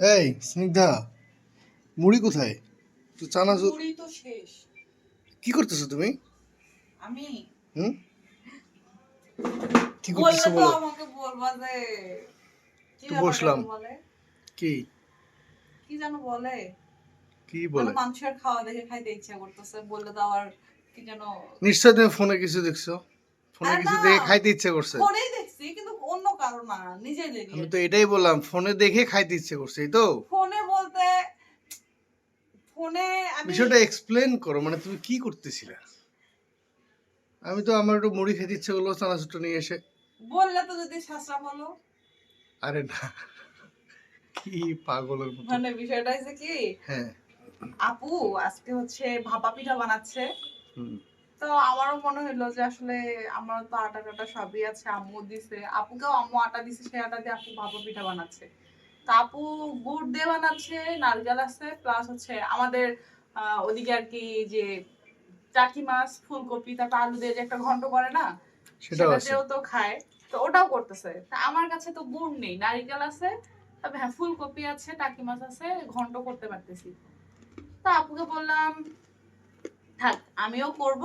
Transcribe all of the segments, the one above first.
এই স্নিগ্ধা মুড়ি কোথায়? তুই চানাচুর মুড়ি তো শেষ। কি করতেছো তুমি? আমি হুম? কি করতেছো বলো। আমাকে বলবা যে তো বসলাম। কি? কি যেন বলে? কি বলে? মানুষের খাওয়া দেখে খাইতে ইচ্ছা করতেছে বললে তো আবার কি যেন নিশ্চয় তুমি ফোনে কিছু দেখছ। ফোনে কিছু দেখে খাইতে ইচ্ছে করছে। ফোনেই দেখছি কিন্তু অন্য কারও না নিজে দেখি আমি তো এটাই বললাম ফোনে দেখে খাইতে ইচ্ছে করছে এই তো? ফোনে বলতে ফোনে আমি বিষয়টা এক্সপ্লেন করো মানে তুমি কি করতেছিলে? আমি তো আমার একটু মুড়ি খেতে ইচ্ছে করল চানাচুরটা নিয়ে এসে। বললে তো যদি শাসরা বলো। আরে না কি পাগলের মতো। মানে বিষয়টা হচ্ছে কি হ্যাঁ। আপু আজকে হচ্ছে ভাপা পিঠা বানাচ্ছে। হুম। তো আমারও মনে হলো যে আসলে আমার তো আটা টাটা সবই আছে আম্মু দিছে। আপুকেও আম্মু আটা দিছে সেই আটা দিয়ে আপু ভাপা পিঠা বানাচ্ছে। তো আপু গুড় দিয়ে বানাচ্ছে নারকেল আছে প্লাস হচ্ছে আমাদের ওদিকে আর কি যে চাকি মাছ ফুলকপি তারপর আলু দিয়ে যে একটা ঘন্ট করে না সেটাতেও তো খায়। তো ওটাও করতেছে। তা আমার কাছে তো গুড় নেই নারিকেল আছে তবে হ্যাঁ ফুলকপি আছে টাকি মাছ আছে ঘন্ট করতে পারতেছি। তা আপুকে বললাম থাক আমিও করব।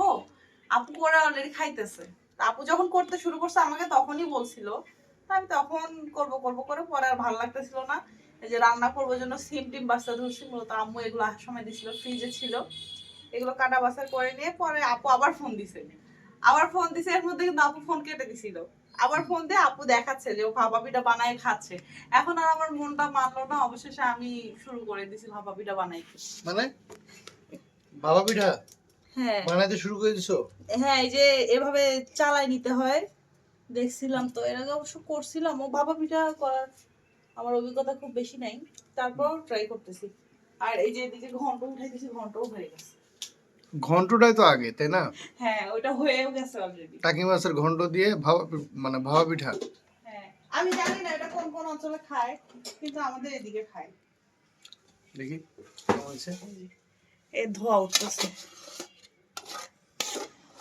আপু করে অলরেডি খাইতেছে। আপু যখন করতে শুরু করছে, আমাকে তখনই বলছিল। আমি তখন করব করব করে পরে আর ভালো লাগতেছিল না। যে রান্না করব জন্য সিম টিম, বাচ্চা ধরছি মূলত আম্মু এগুলো আসার সময় দিছিল ফ্রিজে ছিল। এগুলো কাটা বাছার করে নিয়ে পরে আপু আবার ফোন দিছে। আবার ফোন দিছে, এর মধ্যে কিন্তু আপু ফোন কেটে দিছিল। আবার ফোন দিয়ে আপু দেখাচ্ছে যে ও ভাপা বানায় খাচ্ছে। এখন আর আমার মনটা মানলো না, অবশেষে আমি শুরু করে দিছি ভাপা পিঠা বানাই মানে? পিঠা হ্যাঁ। বানাইতে শুরু করে দিছো? হ্যাঁ এই যে এভাবে চালাই নিতে হয়। দেখছিলাম তো এর আগে অবশ্য করছিলাম। ও বাবা পিঠা করার আমার অভিজ্ঞতা খুব বেশি নাই। তারপর ট্রাই করতেছি। আর এই যে এদিকে ঘন্ট উঠাইতেছি ঘন্টও হয়ে গেছে। ঘন্টটাই তো আগে তাই না? হ্যাঁ ওটা হয়েও গেছে অলরেডি টাকি মাছের ঘন্ট দিয়ে ভাবা মানে ভাবা পিঠা। হ্যাঁ আমি জানি না এটা কোন কোন অঞ্চলে খায় কিন্তু আমাদের এদিকে খায়। দেখি কেমন হয়েছে? এ ধোয়া উঠতেছে বাহ, কালার তো দারুণ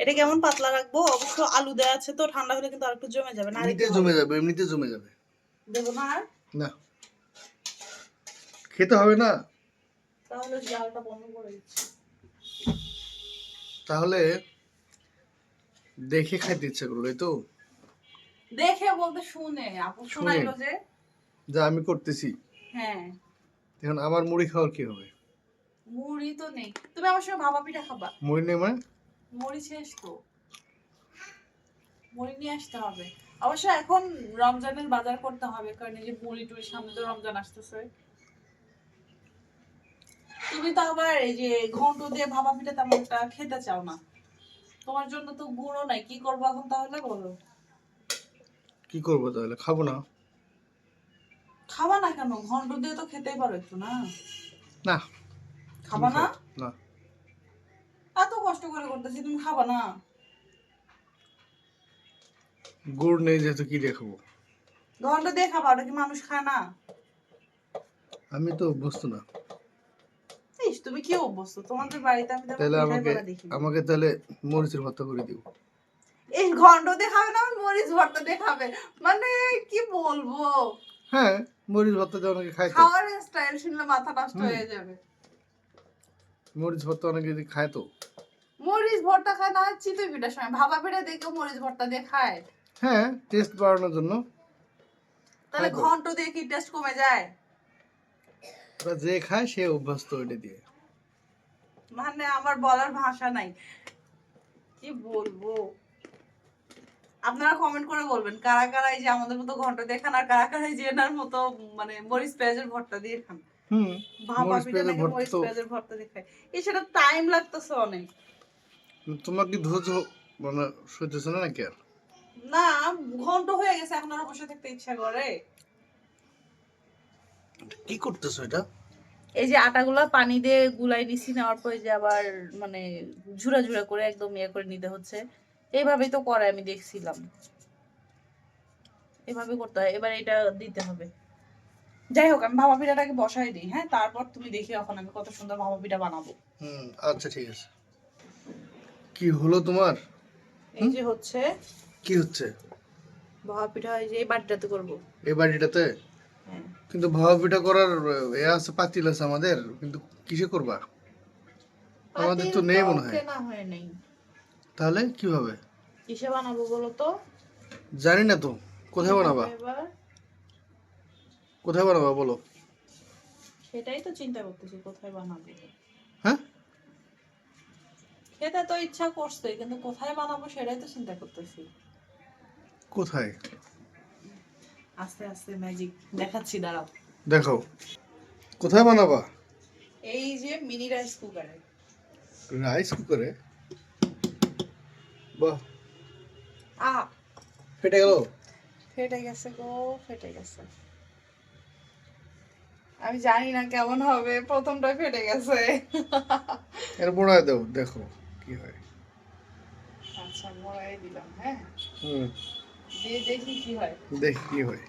এটা কেমন পাতলা রাখব? অবশ্য আলু দেওয়া আছে তো ঠান্ডা হলে কিন্তু আরেকটু জমে যাবে না এমনিতে জমে যাবে এমনিতে জমে যাবে। দেবো না আর? না। খেতে হবে না? তাহলে জালটা বন্ধ করে দিচ্ছি। তাহলে দেখে খাইতে ইচ্ছে এই তো? দেখে বলতে শুনে আপু শোনাইলো যে। যা আমি করতেছি। হ্যাঁ। এখন আমার মুড়ি খাওয়ার কি হবে? মুড়ি তো নেই। তুমি আমার সঙ্গে ভাপা পিঠা খাবা? মুড়ি নেই মানে? মুড়ি শেষ তো। মুড়ি নিয়ে আসতে হবে। অবশ্য এখন রমজানের বাজার করতে হবে কারণ এই যে মুড়ি টুড়ি সামনে তো রমজান আসতেছে। তুমি তো আবার এই যে ঘন্ট দিয়ে ভাপা পিঠা তেমন একটা খেতে চাও না। তোমার জন্য তো গুঁড়ো নাই কি করব এখন তাহলে বলো? কি করব তাহলে? খাব না। খাবা না কেন? ঘন্ট দিয়ে তো খেতেই পারো একটু না? না। খাবা না? না। এত কষ্ট করে করতেছি তুমি খাবা না। গুড় নেই যেহেতু কি দেখাবো ঘন্ট দিয়ে খাবা ওটা কি মানুষ খায় না? আমি তো অভ্যস্ত না। ইস তুমি কি অভ্যস্ত? তোমাদের বাড়িতে আমি তাহলে আমাকে। আমাকে তাহলে মরিচের ভর্তা করে দিও। এই ঘন্ট দেখাবে না মরিচ ভর্তা দিয়ে খাবে? মানে কি বলব? হ্যাঁ মরিচ ভর্তা খায় খাওয়ার স্টাইল শুনলে মাথা নষ্ট হয়ে যাবে। মরিচ ভর্তা অনেকে যদি খায় তো? মরিচ ভর্তা খায় না চিতই পিঠার সময় ভাবা পিঠা দেখেও মরিচ ভর্তা দিয়ে খায়। হ্যাঁ টেস্ট বাড়ানোর জন্য। তাহলে ঘন্ট দিয়ে কি টেস্ট কমে যায়? ওরা যে খায় সে অভ্যস্ত ওইটা দিয়ে। মানে আমার বলার ভাষা নাই। কি বলব? আপনারা কমেন্ট করে বলবেন কারা কারা এই যে আমাদের মতো ঘণ্টা দিয়ে খান আর কারা কারা এই যে এনার মতো মানে মরিচ পেঁয়াজের ভর্তা দিয়ে খান? হুম। টাইম লাগতেছে অনেক। তোমার কি ধৈর্য মানে সইতেছে না নাকি আর? না ঘন্ট হয়ে গেছে এখন আর বসে থাকতে ইচ্ছা করে। কি করতেছো এটা? এই যে আটাগুলা পানি দিয়ে গুলাই নিছি নেওয়ার পরে যে আবার মানে ঝুরা ঝুরা করে একদম ইয়ে করে নিতে হচ্ছে। এইভাবেই তো করে আমি দেখছিলাম। এভাবে করতে হয়। এবার এটা দিতে হবে। যাই হোক আমি ভাপা পিঠাটাকে বসাই দিই হ্যাঁ? তারপর তুমি দেখি এখন আমি কত সুন্দর ভাপা পিঠা বানাবো। হুম আচ্ছা ঠিক আছে। কি হলো তোমার? এই যে হচ্ছে কি হচ্ছে? ভাপা পিঠা হয় যে এই বাটিটাতে করব। এই বাড়িটাতে? হ্যাঁ। কিন্তু ভাবা পিঠা করার এ আছে পাতিল আছে আমাদের কিন্তু কিসে করবা? আমাদের তো নেই মনে হয়। হয় নাই। তাহলে কীভাবে? কিসে বানাবো বলো তো? জানি না তো কোথায় বানাবা? কোথায় বানাবা বলো? সেটাই তো চিন্তা করতেছি কোথায় বানাবো? হ্যাঁ? খেতে তো ইচ্ছা করছে কিন্তু কোথায় বানাবো সেটাই তো চিন্তা করতেছি। কোথায়? আস্তে আস্তে ম্যাজিক দেখাচ্ছি দাঁড়াও। দেখো কোথায় বানাবা? এই যে মিনি রাইস কুকারে রাইস কুকারে বাহ। আ ফেটে গেল? ফেটে গেছে গো ফেটে গেছে। আমি জানি না কেমন হবে প্রথমটা ফেটে গেছে। এর মোড়ায় দাও দেখো কি হয়। আচ্ছা মরাই দিলাম হ্যাঁ? হুম। দিয়ে দেখি কি হয়। দেখি কি হয়।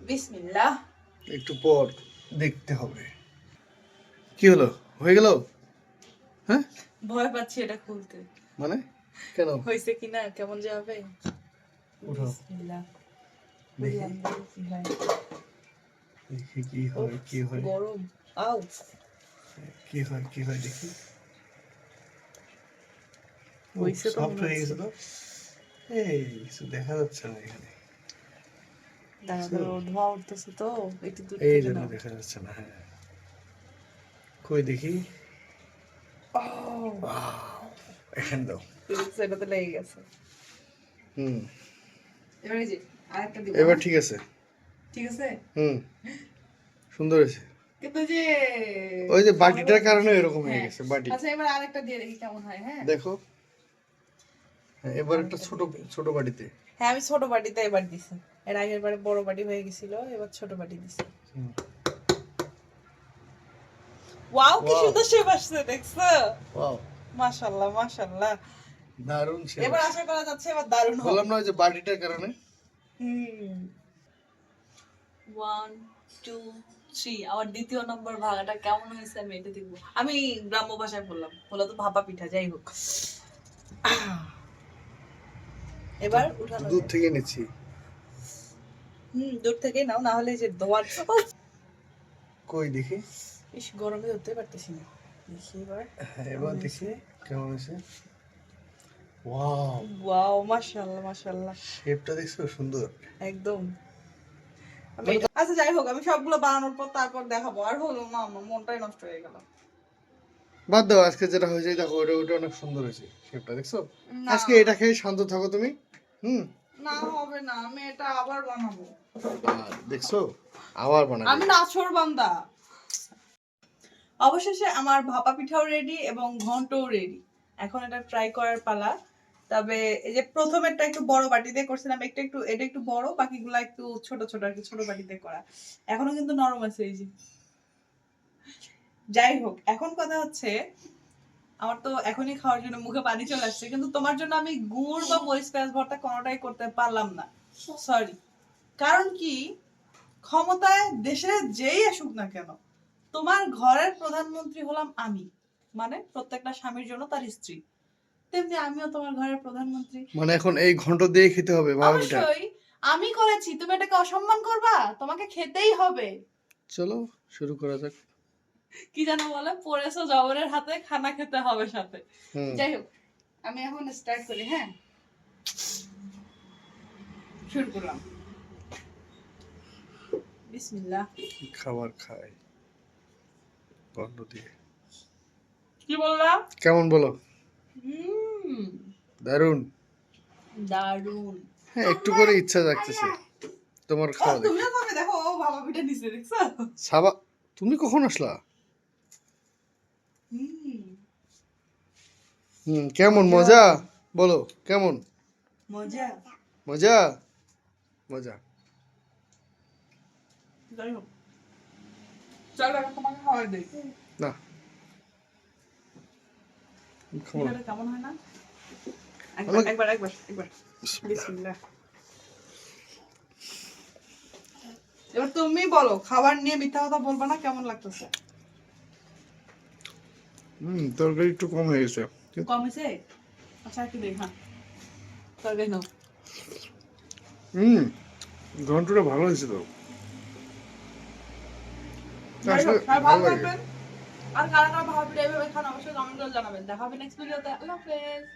বিসমিল্লাহ। একটু পর দেখতে হবে। কি হলো? হয়ে গেল? হ্যাঁ? ভয় পাচ্ছি এটা খুলতে। মানে? কেন? হয়েছে কিনা কেমন যে হবে উঠাও। বিসমিল্লাহ। দেখি কি হয়। কি হয়। গরম। আউ। কি হয় কি হয় দেখি। হইছে তো সফট হয়ে গেছে তো। এই কিছু দেখা যাচ্ছে না এখানে। দাঁড়া দাঁড়া ধোয়া উঠতেছে তো। একটু দূর এই জন্য দেখা যাচ্ছে না হ্যাঁ। কই দেখি? এখানে দাও। সেটাতে লেগে গেছে। হুম। এবার এই যে এবার ঠিক আছে। ঠিক আছে? হুম। সুন্দর হয়েছে। কিন্তু যে ওই যে বাটিটার কারণে এরকম হয়ে হ্যাঁ। গেছে বাটি। আচ্ছা এবার আরেকটা দিয়ে দেখি কেমন হয় হ্যাঁ? দেখো। হ্যাঁ, এবার একটা ছোট ছোট বাটিতে। হ্যাঁ আমি ছোট বাটিতে এবার দিছি। এর আগের বারে বড় বাটি হয়ে গেছিল এবার ছোট বাটি দিছি। ওয়াও কি. সুন্দর শেপ আসছে দেখছ? ওয়াও। মাশাআল্লাহ মাশাআল্লাহ দারুণ ছিল এবার আশা করা যাচ্ছে এবার দারুণ হবে। বললাম না ওই যে বাটিটার কারণে? হুম। ওয়ান টু থ্রি আমার দ্বিতীয় নম্বর ভাগাটা কেমন হয়েছে আমি এটা দেখব। আমি গ্রাম্য ভাষায় বললাম। বলো তো ভাপা পিঠা যাই হোক। এবার উঠানো দূর থেকে নিচ্ছি। হুম দূর থেকে নাও না হলে যে দোয়ার কই দেখি? ইস গরমে ধরতে পারতেছি না। দেখি এবার। হ্যাঁ এবার দেখি কেমন হয়েছে? ওয়াও ওয়াও মাশাআল্লাহ মাশাআল্লাহ। শেপটা দেখছ? সুন্দর। একদম। আচ্ছা যাই হোক আমি সবগুলো বানানোর পর তারপর দেখাবো। আর হলো মা আমার মনটাই নষ্ট হয়ে গেল। বাদ দাও আজকে যেটা হয়েছে দেখো ওটা ওটা অনেক সুন্দর হয়েছে শেপটা দেখছ? আজকে এটা খেয়ে শান্ত থাকো তুমি হুম? না হবে না আমি এটা আবার বানাবো। দেখছ? আবার বানাবে। আমি নাছর বান্দা। অবশেষে আমার ভাপা পিঠাও রেডি এবং ঘন্টও রেডি এখন এটা ট্রাই করার পালা। তবে এই যে প্রথমেরটা একটু বড় বাটিতে করছিলাম, একটা একটু, এটা একটু বড়, বাকিগুলো একটু ছোট ছোট আর কি, ছোট বাটিতে করা। এখনও কিন্তু নরম আছে এই যে। যাই হোক, এখন কথা হচ্ছে, আমার তো এখনই খাওয়ার জন্য মুখে পানি চলে আসছে, কিন্তু তোমার জন্য আমি গুড় বা মরিচ পেঁয়াজ ভর্তা কোনোটাই করতে পারলাম না। সরি কারণ কি? ক্ষমতায় দেশে যেই আসুক না কেন, তোমার ঘরের প্রধানমন্ত্রী হলাম আমি। মানে প্রত্যেকটা স্বামীর জন্য তার স্ত্রী। তেমনি আমিও তোমার ঘরের প্রধানমন্ত্রী। মানে এখন এই ঘন্ট দিয়ে খেতে হবে অবশ্যই আমি করেছি তুমি এটাকে অসম্মান করবা? তোমাকে খেতেই হবে। চলো শুরু করা যাক। কি যেন বলে? পড়েছো জবরের হাতে খানা খেতে হবে সাথে। যাই হোক আমি এখন স্টার্ট করি হ্যাঁ? শুরু করলাম। বিসমিল্লাহ। খাবার খাই। গন্ধ দিয়ে। কি বললাম? কেমন বলো? দারুণ দারুণ হ্যাঁ একটু করে ইচ্ছা জাগতেছে। তোমার খাওয়া দেখে। তুমিও খাবে দেখো ও বাবা পিঠা নিচে দেখছ? সাবা তুমি কখন আসলা? হুম। কেমন? মজা। বলো কেমন? মজা। মজা? মজা। যাই হোক। চলো তোমাকে খাওয়াই দিই। না। কেমন হয় না একবার একবার একবার একবার বিসমিল্লাহ এবার তুমি বলো খাবার নিয়ে মিথ্যা কথা বলবা না? কেমন লাগতেছে? হুম তরকারি একটু কম হয়ে গেছে। কম হয়েছে? আচ্ছা একটু দেখ হ্যাঁ। তরকারি নাও। হুম ঘন্টটা ভালো হয়েছে তো। ভালো ভালো লাগে। থাকবেন। আর কারা কারা ভিডিও এভাবে অবশ্যই কমেন্ট করে জানাবেন। দেখা হবে নেক্সট ভিডিওতে আল্লাহ হাফেজ।